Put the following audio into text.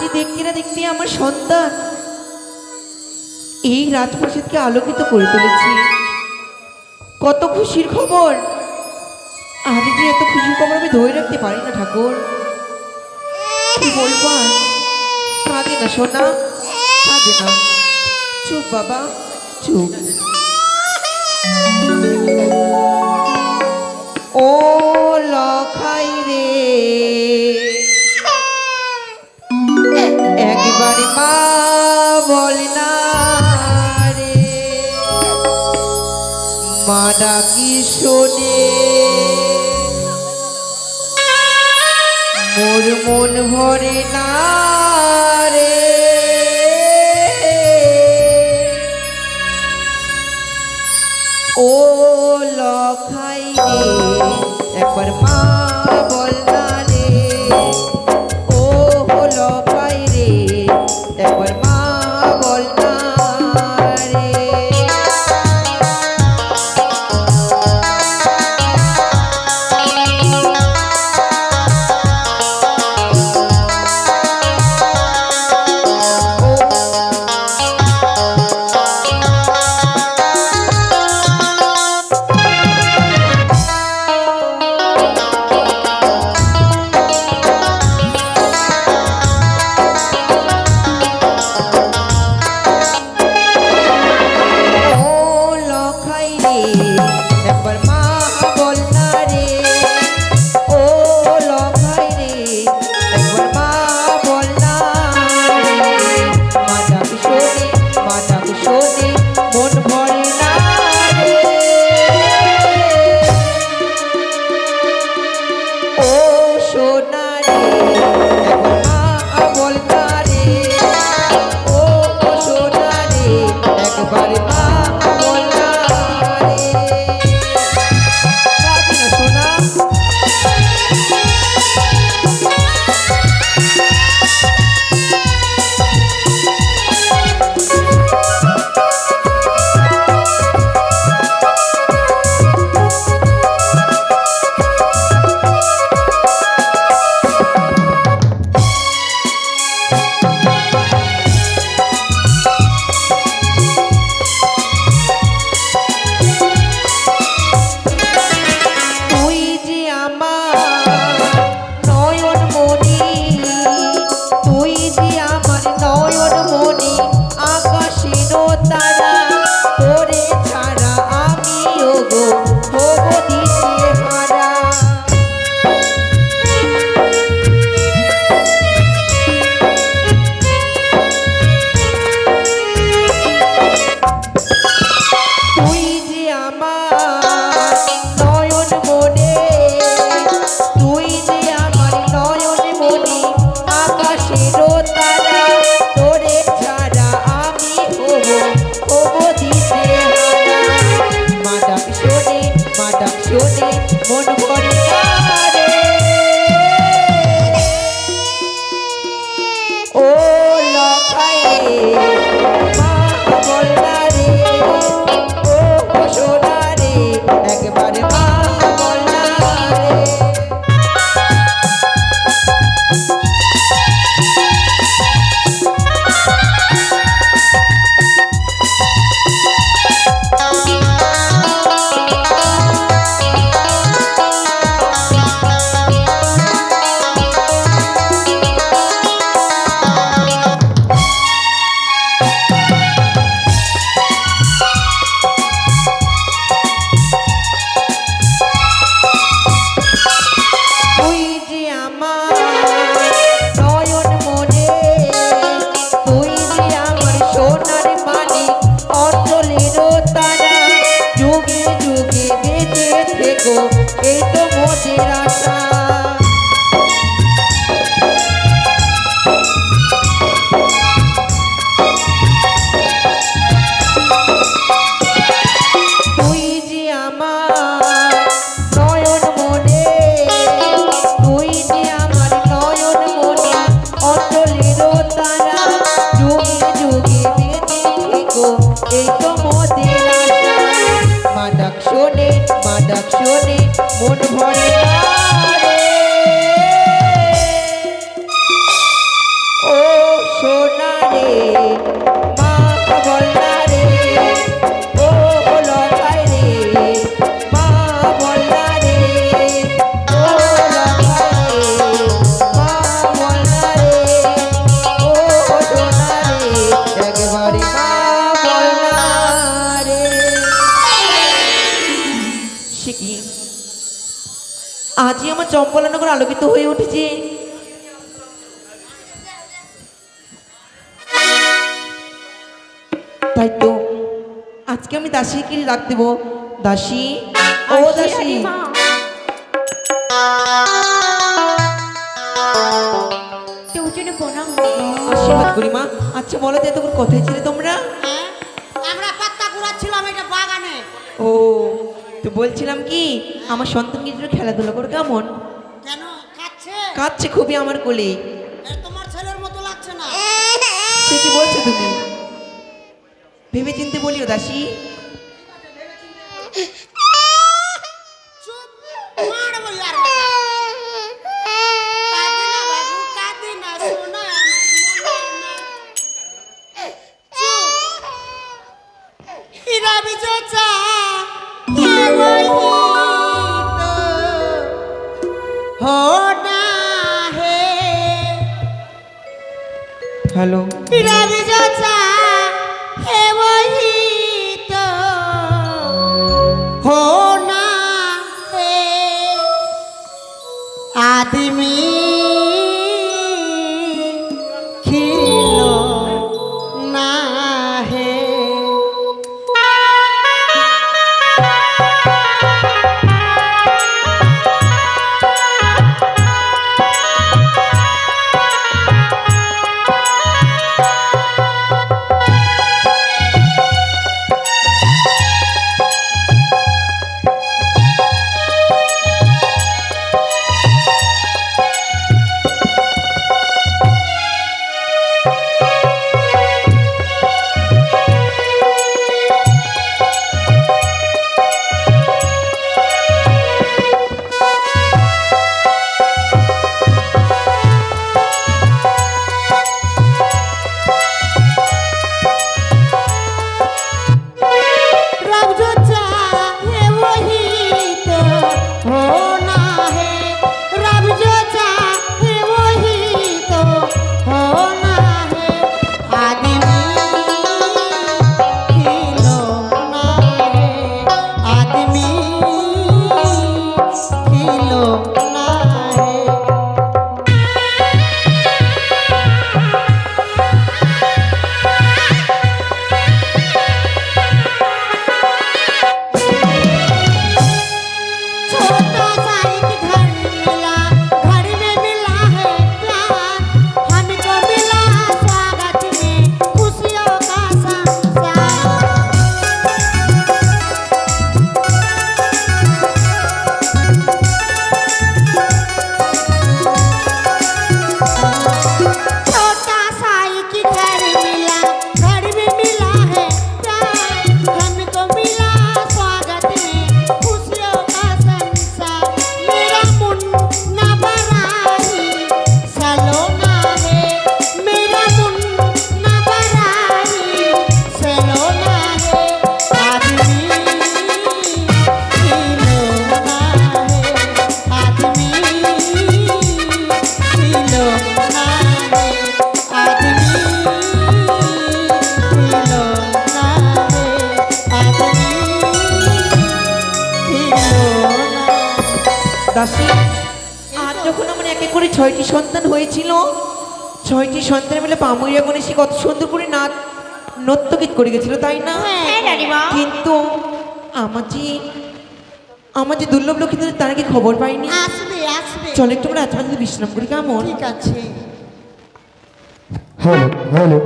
আজ দেখতে না দেখতে আমার সন্তান। এই রাজপ্রাসাদকে আলোকিত করে তুলেছি। কত খুশির খবর। আজ যে এত খুশির খবর আমি ধরে রাখতে পারি না, ঠাকুর। কি বলব কাঁদে না, সোনা। কাঁদে না। চুপ, বাবা। চুপ। ও বল না রে মা ডাকি শোনে? মোর মন ভরে না রে। ও লখাই রে একবার মা বল না এই তো মোদের আশা মা ডাক শোনে মা ডাক শোনে মন ভরে চম্পলানগর আলোকিত হয়ে উঠেছে। তাই তো আজকে আমি দাসীকে ডাক দেবো। দাসী ও দাসী আশীর্বাদ করি মা। আচ্ছা বলো তো এতক্ষণ কোথায় ছিলে তোমরা? হ্যাঁ? আমরা পাত্তা কুড়াচ্ছিলাম এটা বাগানে। ও। তো বলছিলাম কি আমার সন্তানকে একটু খেলাধুলা করে কেমন? কেন? খাচ্ছে কাঁদছে খুবই আমার কোলে। তোমার ছেলের মতো লাগছে না। সে কি বলছো তুমি? ভেবে চিনতে বলিও দাসী। মারবো হ্যালো। দাসী। আর যখন আমার একে করে ছয়টি সন্তান হয়েছিল ছয়টি সন্তান মিলে পামুইয়া করে সে কত সুন্দর করে নাচ নৃত্যগীত করে গেছিল তাই না? হ্যাঁ কিন্তু আমার যে আমার যে দুর্লভ লক্ষ্মী তারা কি খবর পাইনি? আসবে আসবে। চলো একটু আমরা আজকে বিশ্রাম করি কেমন? ঠিক আছে। Hello hello.